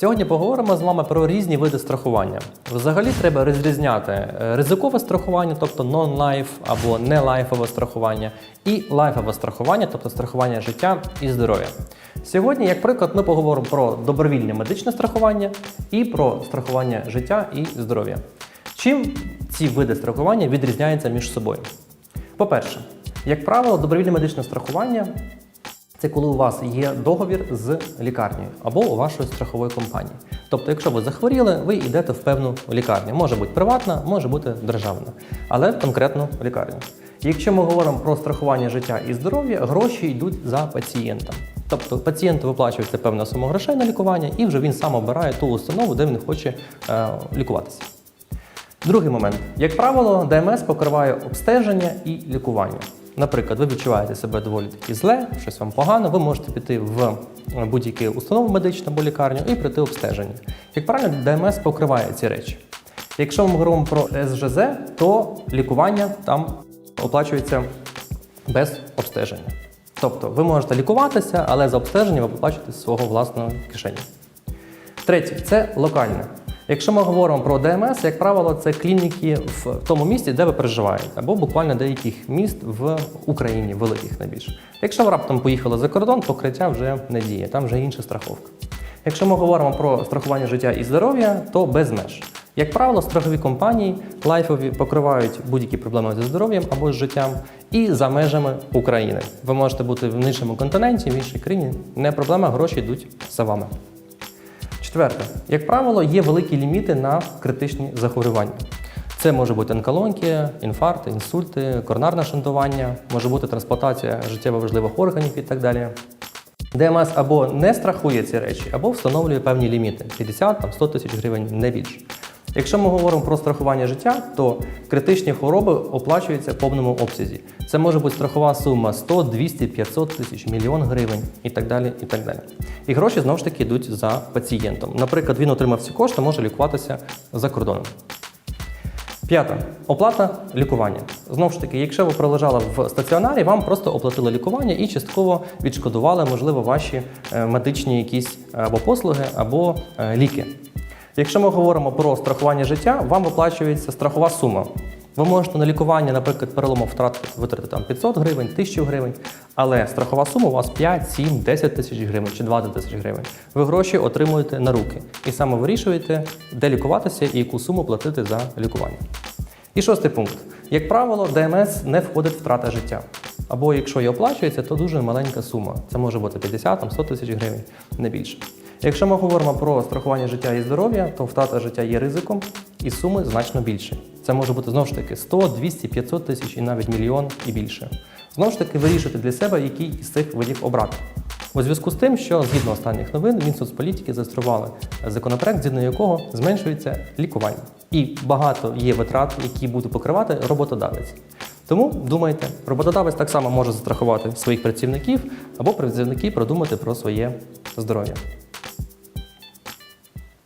Сьогодні поговоримо з вами про різні види страхування. Взагалі треба розрізняти е, ризикове страхування, тобто non-life або не лайфове страхування, і лайфове страхування, тобто страхування життя і здоров'я. Сьогодні, як приклад, ми поговоримо про добровільне медичне страхування і про страхування життя і здоров'я. Чим ці види страхування відрізняються між собою? По-перше, як правило, добровільне медичне страхування це коли у вас є договір з лікарнею або у вашої страхової компанії. Тобто, якщо ви захворіли, ви йдете в певну лікарню. Може бути приватна, може бути державна, але в конкретну лікарню. Якщо ми говоримо про страхування життя і здоров'я, гроші йдуть за пацієнтом. Тобто пацієнту виплачується певна сума грошей на лікування, і вже він сам обирає ту установу, де він хоче е, лікуватися. Другий момент. Як правило, ДМС покриває обстеження і лікування. Наприклад, ви відчуваєте себе доволі таки зле, щось вам погано, ви можете піти в будь-яку установу медичну або лікарню і пройти обстеження. Як правильно, ДМС покриває ці речі. Якщо ми говоримо про СЖЗ, то лікування там оплачується без обстеження. Тобто ви можете лікуватися, але за обстеження ви оплачуєте з свого власного кишені. Третє це локальне. Якщо ми говоримо про ДМС, як правило, це клініки в тому місті, де ви проживаєте, або буквально деяких міст в Україні, великих найбільше. Якщо ви раптом поїхали за кордон, покриття вже не діє, там вже інша страховка. Якщо ми говоримо про страхування життя і здоров'я, то без меж. Як правило, страхові компанії лайфові покривають будь-які проблеми зі здоров'ям або з життям і за межами України. Ви можете бути в іншому континенті, в іншій країні. Не проблема, гроші йдуть за вами. Четверте, як правило, є великі ліміти на критичні захворювання. Це може бути онкологія, інфаркти, інсульти, коронарне шантування, може бути трансплантація життєво важливих органів і так далі. ДМС або не страхує ці речі, або встановлює певні ліміти 50 там, 100 тисяч гривень, не більше. Якщо ми говоримо про страхування життя, то критичні хвороби оплачуються в повному обсязі. Це може бути страхова сума 100, 200, 500 тисяч, мільйон гривень і так далі. І так далі. І гроші знову ж таки йдуть за пацієнтом. Наприклад, він отримав ці кошти, може лікуватися за кордоном. П'яте оплата лікування. Знову ж таки, якщо ви пролежали в стаціонарі, вам просто оплатили лікування і частково відшкодували, можливо, ваші е, медичні якісь або послуги, або е, ліки. Якщо ми говоримо про страхування життя, вам виплачується страхова сума. Ви можете на лікування, наприклад, перелому втрат витратити там 500 гривень, 1000 гривень, але страхова сума у вас 5, 7, 10 тисяч гривень чи 20 тисяч гривень. Ви гроші отримуєте на руки і саме вирішуєте, де лікуватися і яку суму платити за лікування. І шостий пункт. Як правило, ДМС не входить втрата життя. Або якщо і оплачується, то дуже маленька сума. Це може бути 50-100 тисяч гривень, не більше. Якщо ми говоримо про страхування життя і здоров'я, то втрата життя є ризиком і суми значно більше. Це може бути знову ж таки 100, 200, 500 тисяч і навіть мільйон і більше. Знову ж таки, вирішуйте для себе, який із цих видів обрати. У зв'язку з тим, що згідно останніх новин, Мінсоцполітики зареєстрували законопроект, згідно якого зменшується лікування. І багато є витрат, які буде покривати роботодавець. Тому думайте, роботодавець так само може застрахувати своїх працівників або працівники продумати про своє здоров'я.